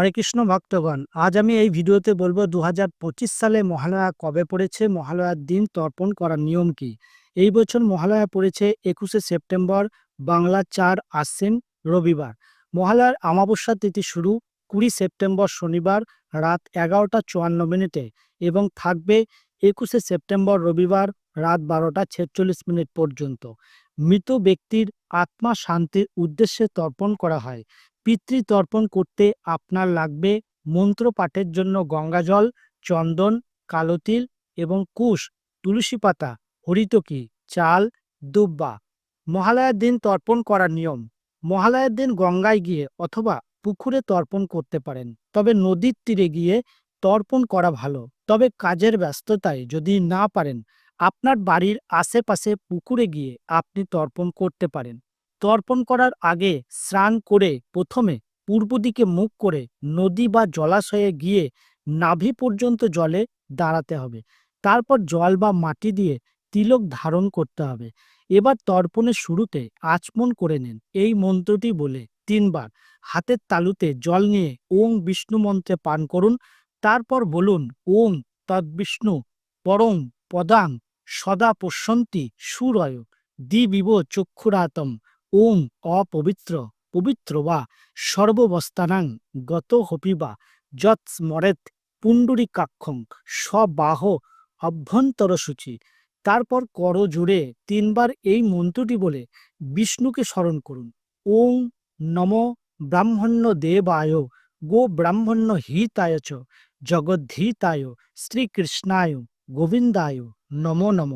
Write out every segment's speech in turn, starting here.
হরে কৃষ্ণ ভক্তগণ, আজ আমি এই ভিডিওতে বলব দু হাজার পঁচিশ সালে মহালয়া কবে পড়েছে, মহালয়ার দিন তর্পণ করার নিয়ম কি? এই বছর মহালয়া পড়েছে একুশে সেপ্টেম্বর, বাংলা চার আশ্বিন, রবিবার। মহালয়ার অমাবস্যা তিথি শুরু কুড়ি সেপ্টেম্বর শনিবার রাত এগারোটা চুয়ান্ন মিনিটে এবং থাকবে একুশে সেপ্টেম্বর রবিবার রাত বারোটা ছেচল্লিশ মিনিট পর্যন্ত। মৃত ব্যক্তির আত্মা শান্তির উদ্দেশ্যে তর্পণ করা হয়। পিতৃতর্পণ করতে আপনার লাগবে মন্ত্র পাঠের জন্য গঙ্গাজল, চন্দন, কালো তিল এবং কুশ, তুলসী পাতা, হরিতকি, চাল, দুব্বা। মহালয়ার দিন তর্পণ করার নিয়ম। মহালয়ার দিন গঙ্গায় গিয়ে অথবা পুকুরে তর্পণ করতে পারেন। তবে নদীর তীরে গিয়ে তর্পণ করা ভালো। তবে কাজের ব্যস্ততায় যদি না পারেন, আপনার বাড়ির আশেপাশে পুকুরে গিয়ে আপনি তর্পণ করতে পারেন। তর্পণ করার আগে স্নান করে প্রথমে পূর্ব দিকে মুখ করে নদী বা জলাশয়ে গিয়ে নাভি পর্যন্ত জলে দাঁড়াতে হবে। তারপর জল বা মাটি দিয়ে তিলক ধারণ করতে হবে। এবার তর্পণের শুরুতে আচমন করে নেন। এই মন্ত্রটি বলে তিনবার। হাতের তালুতে জল নিয়ে ওং বিষ্ণু মন্ত্রে পান করুন। তারপর বলুন, ওং তদ্বিষ্ণু পরং পদাং সদা পশ্যন্তি সুরয় দিবিব চক্ষুরাতম ওং অপবিত্র, পবিত্র বা সর্ববস্থানাং গত হপিবা, যৎ স্মরেত পুণ্ডরীকাক্ষং, স্ববাহ অভ্যন্তর সূচি তারপর কর জুড়ে তিনবার এই মন্ত্রটি বলে বিষ্ণুকে স্মরণ করুন। ওং নম ব্রাহ্মণ্য দেবায়, গো ব্রাহ্মণ্য হিতায় চ, জগদ্ধিতায়, শ্রীকৃষ্ণায়, গোবিন্দায়, নমো নম।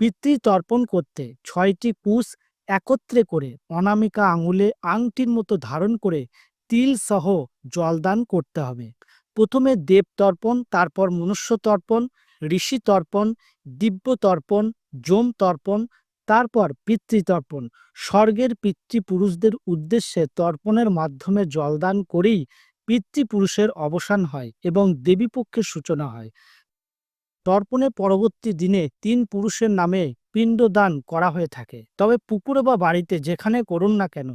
পিতৃতর্পণ করতে ছয়টি কুশ একত্রে করে অনামিকা আঙুলে আংটির মতো ধারণ করে তিল সহ জলদান করতে হবে। প্রথমে দেব তর্পণ, তারপর মনুষ্য তর্পণ, ঋষি তর্পণ, দিব্য তর্পণ, যম তর্পণ, তারপর পিতৃতর্পণ স্বর্গের পিতৃপুরুষদের উদ্দেশ্যে তর্পণের মাধ্যমে জলদান করেই পিতৃপুরুষের অবসান হয় এবং দেবীপক্ষের সূচনা হয়। তর্পণের পরবর্তী দিনে তিন পুরুষের নামে পিণ্ডদান করা হয়ে থাকে। তবে পুকুরে বা বাড়িতে যেখানে করুন না কেন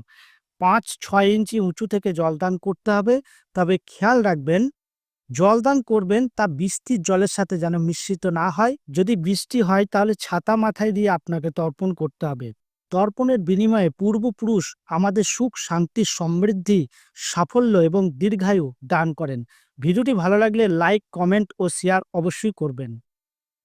পাঁচ ছয় ইঞ্চি উঁচু থেকে জলদান করতে হবে। তবে খেয়াল রাখবেন, জলদান করবেন তা বৃষ্টির জলের সাথে যেন মিশ্রিত না হয়। যদি বৃষ্টি হয় তাহলে ছাতা মাথায় দিয়ে আপনাকে তর্পণ করতে হবে। তর্পণের বিনিময়ে পূর্বপুরুষ আমাদের সুখ, শান্তি, সমৃদ্ধি, সাফল্য এবং দীর্ঘায়ু দান করেন। ভিডিওটি ভালো লাগলে লাইক, কমেন্ট ও শেয়ার অবশ্যই করবেন।